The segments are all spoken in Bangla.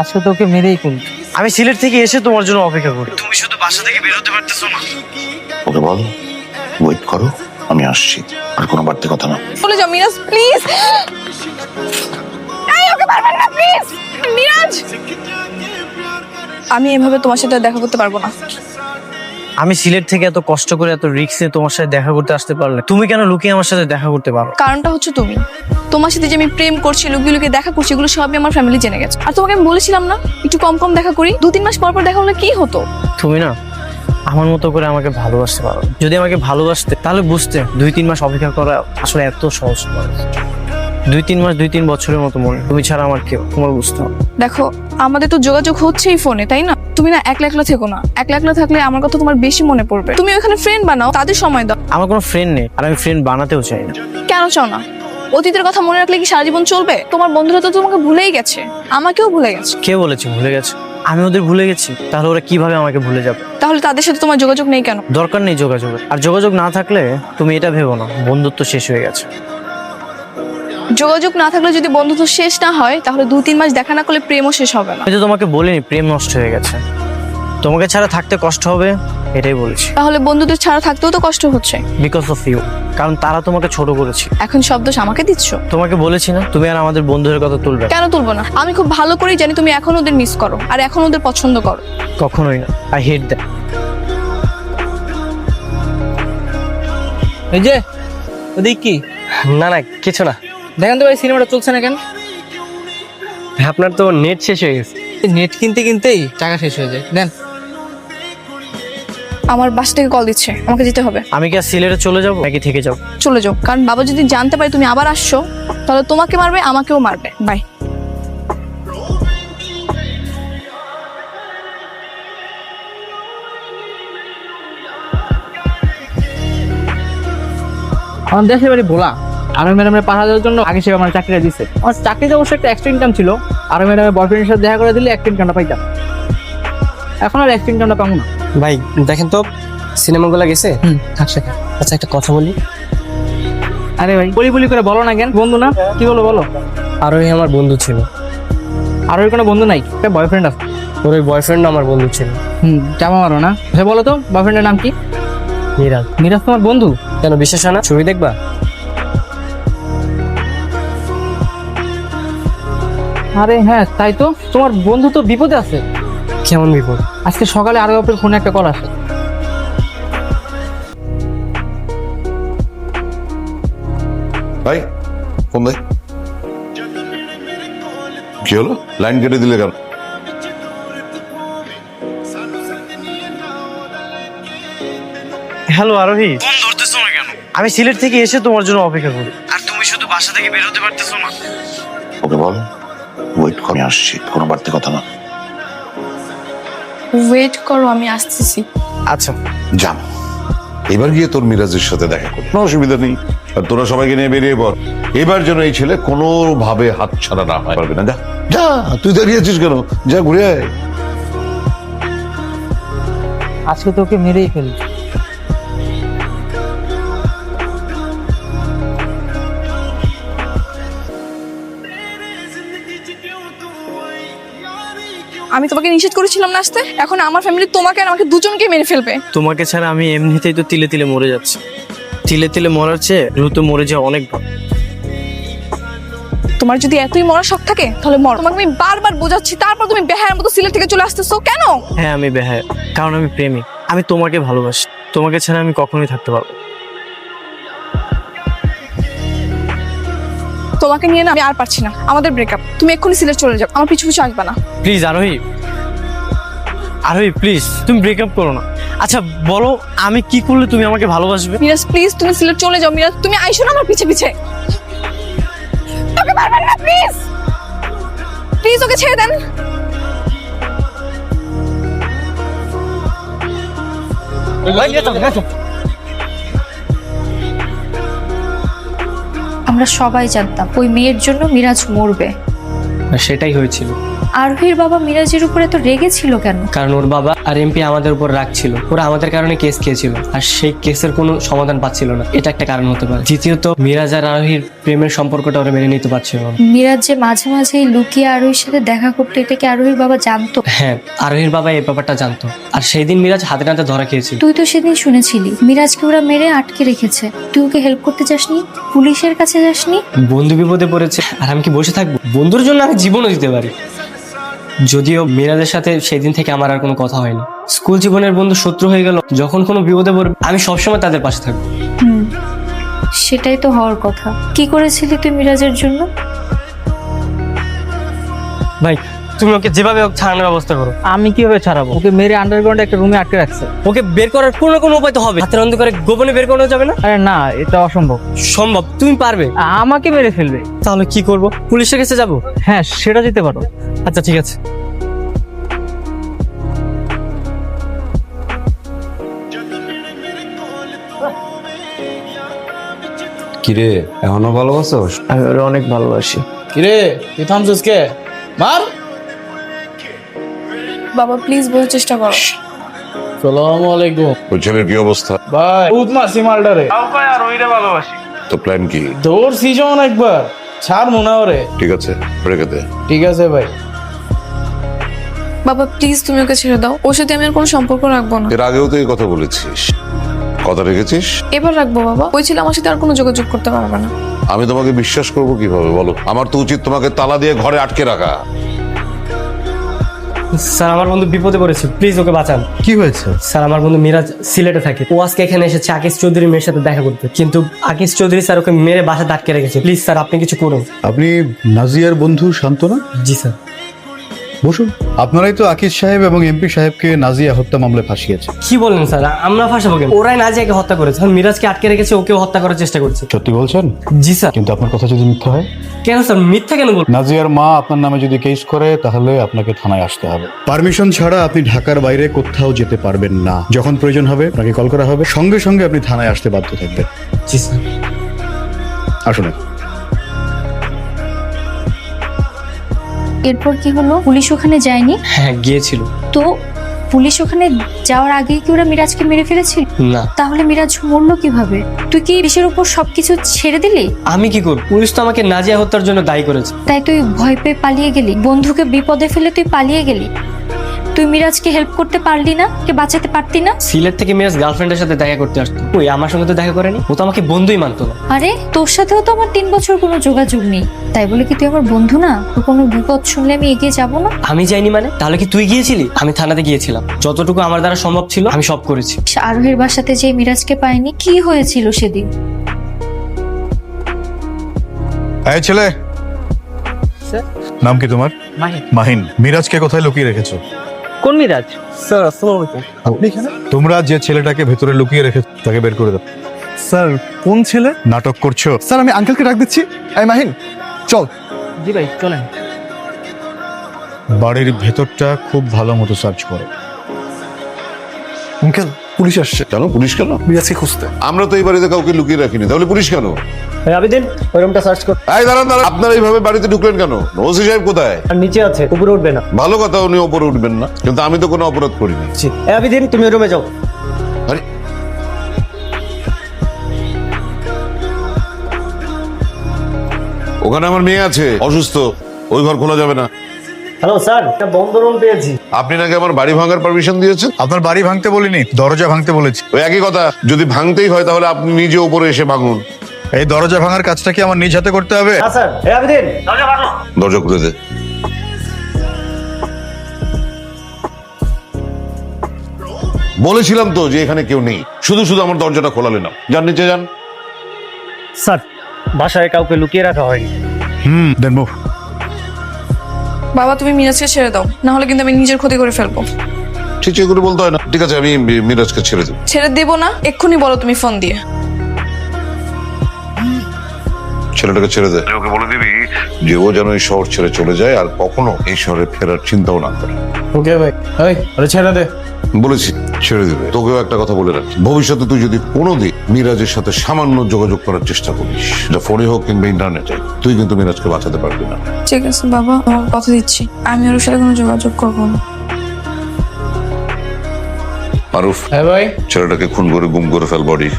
আজকে তোকে মেরেই ফেল আমি সিলেট থেকে এসে তোমার জন্য অপেক্ষা করি। তুমি শুধু বাসা থেকে বেরোতে পারতেছো না। ওকে বল ওয়েট করো আমি আসছি। আর কোনো বাড়তি কথা না। চলে যাও মিরাজ প্লিজ এই ওকে পারবেন না প্লিজ মিরাজ! আমি এভাবে তোমার সাথে আর দেখা করতে পারব না। আমি সিলেট থেকে এত কষ্ট করে এত রিক্স তোমার সাথে দেখা করতে আসতে পারলে তুমি কেন লুকিয়ে আমার সাথে দেখা করতে পারো? কারণটা হচ্ছে তুমি। তোমার সাথে যে আমি প্রেম করছি লুকিয়ে লুকিয়ে দেখা করছি এগুলো সবই আমার ফ্যামিলি জেনে গেছে। আর তোমাকে আমি বলেছিলাম না একটু কম কম দেখা করি। দু তিন মাস পর পর দেখা হলে কি হতো? তুমি না আমার মতো করে আমাকে ভালোবাসতে পারো যদি আমাকে ভালোবাসতে তাহলে বুঝতে দুই তিন মাস অপেক্ষা করা আসলে এত সহজ নয়। দুই তিন মাস দুই তিন বছরের মতো মনে তুমি ছাড়া আমার কেউ তোমার বুঝতে দেখো আমাদের তো যোগাযোগ হচ্ছেই ফোনে তাই না? তুমি না একলা একলা থেকো না। একলা একলা থাকলে আমার কথা তোমার বেশি মনে পড়বে। তুমি ওখানে ফ্রেন্ড বানাও তাদের সময় দাও। আমার কোনো ফ্রেন্ড নেই আর আমি ফ্রেন্ড বানাতেও চাই না। কেন চাও না? অতীতের কথা মনে রাখলে কি সারা জীবন চলবে? তোমার বন্ধুরা তো তোমাকে ভুলেই গেছে। আমাকেও ভুলে গেছে। কে বলেছে ভুলে গেছে? আমি ওদের ভুলে গেছি তাহলে ওরা কীভাবে আমাকে ভুলে যাবে? তাহলে তাদের সাথে তোমার যোগাযোগ নেই কেন? দরকার নেই যোগাযোগের। আর যোগাযোগ না থাকলে তুমি এটা ভেবো না বন্ধুত্ব শেষ হয়ে গেছে। যোগাযোগ না থাকলে যদি বন্ধুত্ব শেষ না হয় তাহলে দু তিন মাস দেখা না করলে প্রেমও শেষ হবে না। আমি তো তোমাকে বলিনি প্রেম নষ্ট হয়ে গেছে। তোমাকে ছাড়া থাকতে কষ্ট হবে এটাই বলছি। তাহলে বন্ধুদের ছাড়া থাকতেও তো কষ্ট হচ্ছে। বিকজ অফ ইউ কারণ তারা তোমাকে ছোট করেছে। এখন সব দোষ আমাকে দিচ্ছ? তোমাকে বলেছি না তুমি আর আমাদের বন্ধুদের কথা তুলবে কেন তুলবো না? আমি খুব ভালো করেই জানি তুমি এখন ওদের মিস করো আর এখন ওদের পছন্দ করো। কখনোই না। আই হেট দ্যাট এই যে ওদিক কি? না না কিছু না। দেখেন তো ভাই সিনেমাটা চলছে না কেন? আপনার তো নেট শেষ হয়ে গেছে। নেট কিনতে কিনতেই টাকা শেষ হয়ে যায়। দেন। আমার বাস থেকে কল দিচ্ছে আমাকে যেতে হবে। আমি কি আর সিলেটে চলে যাব? নাকি থেকে যাব? চলে যাও কারণ বাবা যদি জানতে পারে তুমি আবার আসছো তাহলে তোমাকে মারবে আমাকেও মারবে। বাই আমার দেশের বাড়ি ভোলা। আরও ম্যাডামের পাঁচ হাজারের জন্য আগে সে আমার চাকরিটা দিচ্ছে আমার চাকরিতে অবশ্যই একটা এক্সট্রা ইনকাম ছিল। আরও ম্যাডামের বয়ফ্রেন্ডের সাথে দেখা করে দিলে একটা ইনকামটা পাইতাম। এখন আর এক্সট্রা ইনকামটা পাবো না। ভাই দেখেন তো সিনেমাগুলো গেছে? থাকছে আচ্ছা একটা কথা বলি। আরে ভাই বলি বলি করে বলো না কেন? বন্ধু না? কি বলো বলো? আর ওই আমার বন্ধু ছিল। আর ওর কোনো বন্ধু নাই? একটা বয়ফ্রেন্ড আছে। ওর ওই বয়ফ্রেন্ড আমার বন্ধু ছিল। হুম চাপা মারো না। সে বলো তো বয়ফ্রেন্ডের নাম কি? নিরাজ মিরাজ তোমার বন্ধু? কেন বিশ্বাস না? ছবি দেখবা? আরে হ্যাঁ তাই তো। তোমার বন্ধু তো বিপদে আছে। কেমন বিপদ? আজকে সকালে আরও বাপের ফোনে একটা কল আসে। ভাই ফোন দে। কি হলো? লাইন কেটে দিলে কেন? হ্যালো আরোহী। ফোন ধরতেছো না কেন? আমি সিলেট থেকে এসে তোমার জন্য অপেক্ষা করি। আর তুমি শুধু বাসা থেকে বেরোতে পারতেছো না। ওকে বল। আমি আসছি কোনো বাড়তি কথা না। ওয়েট করো আমি আসতেছি। আচ্ছা। যান এবার গিয়ে তোর মিরাজের সাথে দেখা করি। কোনো অসুবিধা নেই। আর তোরা সবাইকে নিয়ে বেরিয়ে পড়। এবার যেন এই ছেলে কোনোভাবে হাত ছাড়া না হয়। পারবে না? যা। যা তুই দাঁড়িয়ে আছিস কেন? যা ঘুরে আয়। আজকে তোকে মেরেই ফেলব আমি তোমাকে নিষেধ করেছিলাম না আসতে এখন আমার ফ্যামিলি তোমাকে আর আমাকে দুজনকে মেরে ফেলবে। তোমাকে ছাড়া আমি এমনিতেই তো তিলে তিলে মরে যাচ্ছি। তিলে তিলে মরার চেয়ে দ্রুত মরে যাওয়া অনেক ভালো। তোমার যদি এতই মরা শখ থাকে তাহলে মর। তোমাকে আমি বারবার বোঝাচ্ছি তারপর তুমি বেহায়ের মতো সিলেট থেকে চলে আসতেছো। কেন? হ্যাঁ আমি বেহায় কারণ আমি প্রেমিক। আমি তোমাকে ভালোবাসি। তোমাকে ছাড়া আমি কখনোই থাকতে পারব তোমাকে নিয়ে না আমি আর পারছি না। আমাদের ব্রেকআপ তুমি এক্ষুনি সিলেট চলে যাও। আমার পিছু পিছু আসবে না। প্লিজ আরোহী। আরোহী প্লিজ তুমি ব্রেকআপ করো না। আচ্ছা বলো আমি কি করলে তুমি আমাকে ভালোবাসবে? মিরাজ প্লিজ তুমি সিলেট চলে যাও। মিরাজ তুমি আইসো না আমার পিছে পিছে। তোকে পারবেন না প্লিজ প্লিজ ওকে ছেড়ে দেন। আমরা সবাই জানতাম ওই মেয়ের জন্য মিরাজ মরবে। আর সেটাই হয়েছিল। আরভির বাবা মিরাজের উপরে তো রেগেছিল কেন? কারণ ওর বাবা আর এমপি আমাদের উপর রাখছিল ওরা আমাদের কারণে কেস খেয়েছিল। আর সেই কেসের কোনো সমাধান পাচ্ছিল না। এটা একটা কারণ হতে পারে। দ্বিতীয়ত মিরাজ আর আরোহীর প্রেমের সম্পর্কটা ওরা মেনে নিতে পারছিল না। মিরাজ যে মাঝে মাঝে লুকিয়ে আরোহীর সাথে দেখা করতো এটা কি আরোহীর বাবা জানতো? হ্যাঁ আরোহীর বাবা এই ব্যাপারটা জানতো। আর সেই দিন মিরাজ হাতে নাতে ধরা খেয়েছিল। তুই তো সেদিন শুনেছিলি মিরাজকে ওরা মেরে আটকে রেখেছে। তুই ওকে হেল্প করতে যাসনি? পুলিশের কাছে যাসনি? বন্ধু বিপদে পড়েছে। আর আমি কি বসে থাকব? বন্ধুর জন্য আমি জীবনও দিতে পারি। যদিও মিরাজের সাথে সেদিন থেকে আমার আর কোনো কথা হয়নি। স্কুল জীবনের বন্ধু শত্রু হয়ে গেল যখন কোনো বিপদে পড়বে আমি সবসময় তাদের পাশে থাকব। হুম সেটাই তো হওয়ার কথা। কি করেছিলি তুই মিরাজের জন্য? ভাই তুমি ওকে যেভাবে হোক ছাড়ানোর ব্যবস্থা করো। আমি কীভাবে ছাড়াবো? ওকে মেরে আন্ডারগ্রাউন্ডে একটা রুমে আটকে রাখছে। ওকে বের করার কোনো কোনো উপায় তো হবে। হাতের অন্ধকারে গোপনে বের করানো যাবে না? আরে না এটা অসম্ভব। সম্ভব তুমি পারবে। আমাকে মেরে ফেলবে। তাহলে কি করব? পুলিশের কাছে যাব? হ্যাঁ সেটা যেতে পারো। আচ্ছা ঠিক আছে। কিরে এখনও ভালোবাসোস? আমি ওরা অনেক ভালোবাসি। কিরে তুই থামছিস কে? মার! বাবা প্লিজ বোঝার চেষ্টা করো। সালাম আলাইকুম। ওই ছেলের কি অবস্থা? ভাই। উদমা সিমালটারে তো প্ল্যান কি? তোর সিজন একবার। ছাড় মনে ওরে। ঠিক আছে রেখে দে। ঠিক আছে ভাই। বাবা প্লিজ তুমি ওকে ছেড়ে দাও। ওর সাথে আমি আর কোনো সম্পর্ক রাখব না। এর আগেও তো এই কথা বলেছিস। কথা রেখেছিস? এবার রাখব বাবা। ওই ছিল আমার সাথে আর কোনো যোগাযোগ করতে পারবে না। আমি তোমাকে বিশ্বাস করব কীভাবে বলো? আমার তো উচিত তোমাকে তালা দিয়ে ঘরে আটকে রাখা। স্যার আমার বন্ধু বিপদে পড়েছে। প্লিজ ওকে বাঁচান। কি হয়েছে? স্যার আমার বন্ধু মিরাজ সিলেটে থাকে। ও আজকে এখানে এসেছে আকিস চৌধুরী মেয়ের সাথে দেখা করতে। কিন্তু আকিস চৌধুরী স্যার ওকে মেরে বাসা আটকে রেখেছে। প্লিজ স্যার আপনি কিছু করুন। আপনি নাজিয়ার বন্ধু শান্তনা? জি স্যার। বসুন। আপনারাই তো আকিজ সাহেব এবং এমপি সাহেবকে নাজিয়া হত্যা মামলায় ফাঁসিয়েছে। কি বলেন স্যার? আমরা ফাঁসাবো কেন? ওরাই নাজিয়াকে হত্যা করেছে। এখন মিরাজকে আটকে রেখেছে ওকেও হত্যা করার চেষ্টা করছে। সত্যি বলছেন? জি স্যার। কিন্তু আপনার কথা যদি মিথ্যা হয়? কেন স্যার? মিথ্যা কেন বলব নাজিয়ার মা আপনার নামে যদি কেস করে তাহলে আপনাকে থানায় আসতে হবে। পারমিশন ছাড়া আপনি ঢাকার বাইরে কোথাও যেতে পারবেন না। যখন প্রয়োজন হবে আপনাকে কল করা হবে। সঙ্গে সঙ্গে আপনি থানায় আসতে বাধ্য থাকবেন। জি স্যার। আসুন। এরপর কি হলো? পুলিশ ওখানে যায়নি? হ্যাঁ গিয়েছিল। তো পুলিশ ওখানে যাওয়ার আগেই কি ওরা মিরাজকে মেরে ফেলেছিল না। তাহলে মিরাজ মরলো কীভাবে? তুই কি পুলিশের উপর সবকিছু ছেড়ে দিলি? আমি কি করব? পুলিশ তো আমাকে নাজিয়া হত্যার জন্য দায়ী করেছে। তাই তুই ভয় পেয়ে পালিয়ে গেলি। বন্ধুকে বিপদে ফেলে তুই পালিয়ে গেলি। তুই মিরাজকে হেল্প করতে পারলি না? কে বাঁচাতে পারতি না? সিলেট থেকে মিরাজ গার্লফ্রেন্ডের সাথে দেখা করতে আসতো। ওই আমার সঙ্গে তো দেখা করেনি? ও তো আমাকে বন্ধুই মানতো না। আরে তোর সাথেও তো আমার তিন বছর কোনো যোগাযোগ নেই। তাই বলে কি তুই আমার বন্ধু না? তোর কোনো বিপদ শুনলে আমি এগিয়ে যাব না? আমি যাইনি মানে? তাহলে কি তুই গিয়েছিলি? আমি থানাতে গিয়েছিলাম। যতটুকু আমার দ্বারা সম্ভব ছিল আমি সব করেছি। আরোহের বাসাতে যে মিরাজকে পাইনি কি হয়েছিল সেদিন? এই ছেলে। নাম কি তোমার? মাহিন। মাহিন। মিরাজকে কোথায় লুকিয়ে রেখেছো? কোন মিরাজ? স্যার আসসালামু আলাইকুম। আপনি এখানে? তোমরা যে ছেলেটাকে ভেতরে লুকিয়ে রেখেছো তাকে বের করে দাও। স্যার কোন ছেলে? নাটক করছ? স্যার আমি আঙ্কেলকে ডাক দিচ্ছি। এই মাহিন চল। জি ভাই চলেন। বাড়ির ভেতরটা খুব ভালো মতো সার্চ করো। আঙ্কেল পুলিশ আসছে। কেন? পুলিশ কেন? মিরাজকে খুঁজতে। আমরা তো এই বাড়িতে কাউকে লুকিয়ে রাখিনি। তাহলে পুলিশ কেন? আবিদিন ওই রুমটা সার্চ কর। এই দাঁড়ান দাঁড়ান। আপনারা এইভাবে বাড়িতে ঢুকলেন কেন? ওসি সাহেব কোথায়? আর নিচে আছে উপরে উঠবে না। ভালো কথা উনি ওপরে উঠবেন না। কিন্তু আমি তো কোনো অপরাধ করিনি। আবিদিন তুমি রুমে যাও। আরে। ওখানে আমার মেয়ে আছে অসুস্থ। ওই ঘর খোলা যাবে না। হ্যালো স্যার একটা বন্ধ রুম পেয়েছি। আপনি নাকি আমার বাড়ি ভাঙার পারমিশন দিয়েছেন? আপনার বাড়ি ভাঙতে বলিনি দরজা ভাঙতে বলেছি। ওই একই কথা যদি ভাঙতেই হয় তাহলে আপনি নিজে উপরে এসে ভাঙুন। এই দরজা ভাঙার কাজটা কি আমার নিজ হাতে করতে হবে? হ্যাঁ স্যার। এ আবিদিন দরজা খুলে দে। বলেছিলাম তো যে এখানে কেউ নেই। শুধু শুধু আমার দরজাটা খোলালে না যান নিচে যান। স্যার বাসায় কাউকে লুকিয়ে রাখা হয়নি। হুম দেন মুভ বাবা তুমি মিরাজকে ছেড়ে দাও। না হলে কিন্তু আমি নিজের ক্ষতি করে ফেলব। ঠিক করে বলতে হয় না। ঠিক আছে আমি মিরাজকে ছেড়ে দেবো। ছেড়ে দেবো না? এক্ষুনি বলো তুমি ফোন দিয়ে। ছেলেটাকে ছেড়ে দে। ওকে বলে দিবি? যে ও যেন এই শহর ছেড়ে চলে যায় আর কখনো এই শহরে ফেরার চিন্তাও না করে। ওকে ভাই। এই আরে ছেড়ে দে। বলেছি ছেড়ে দিবে। তোকেও একটা কথা বলে রাখি ভবিষ্যতে তুই যদি কোনোদিন মিরাজের সাথে সামান্য যোগাযোগ করার চেষ্টা করিস যা ফোনে হোক কিংবা ইন্টারনেটে তুই কিন্তু মিরাজকে বাঁচাতে পারবি না। ঠিক আছে বাবা আমার কথা দিচ্ছি। আমি ওর সাথে কোনো যোগাযোগ করব না। মারুফ হ্যাঁ ভাই। ছেলেটাকে খুন করে গুম করে ফেল বডি।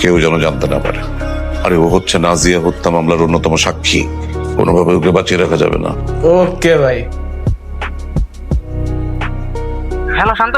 কেউ যেন জানতে না পারে। আরে ও হচ্ছে নাজিয়া হত্যা মামলার অন্যতম সাক্ষী। কোনোভাবে ওকে বাঁচিয়ে রাখা যাবে না। ওকে ভাই। হ্যালো শান্ত।